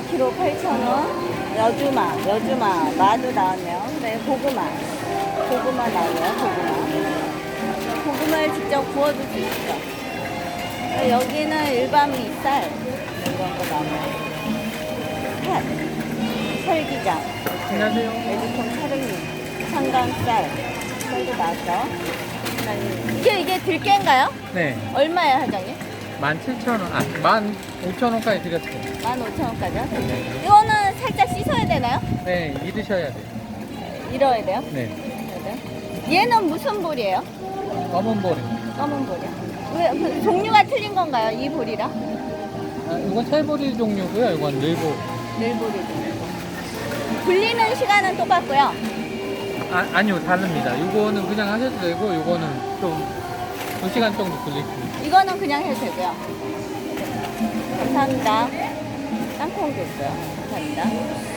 1kg 8,000원. 여주마, 여주마, 마도 나왔네요. 네, 고구마. 고구마 나와요, 고구마. 고구마를 직접 구워도 수 있어. 네, 여기는 일반 미쌀. 이런 거 나와요. 팥. 설기장. 안녕하세요. 메디통 차릉이. 상강쌀. 쌀도 나왔죠. 이게, 이게 들깨인가요? 네. 얼마예요, 사장님? 17,000원, 아, 15,000원까지 드렸어요. 15,000원까지요? 네. 이거는 살짝 씻어야 되나요? 네, 익으셔야 돼요. 잃어야 돼요? 네. 네. 얘는 무슨 볼이에요? 검은 볼이. 검은 볼이요? 왜, 그 종류가 틀린 건가요? 이 볼이랑? 아, 이건 찰보리 종류고요. 이건 늘보. 늘 볼이도. 불리는 시간은 똑같고요. 아, 아니요, 다릅니다. 이거는 그냥 하셔도 되고, 이거는 좀 2시간 정도 걸리십니다. 이거는 그냥 해도 되고요. 감사합니다. 땅콩도 있어요. 감사합니다.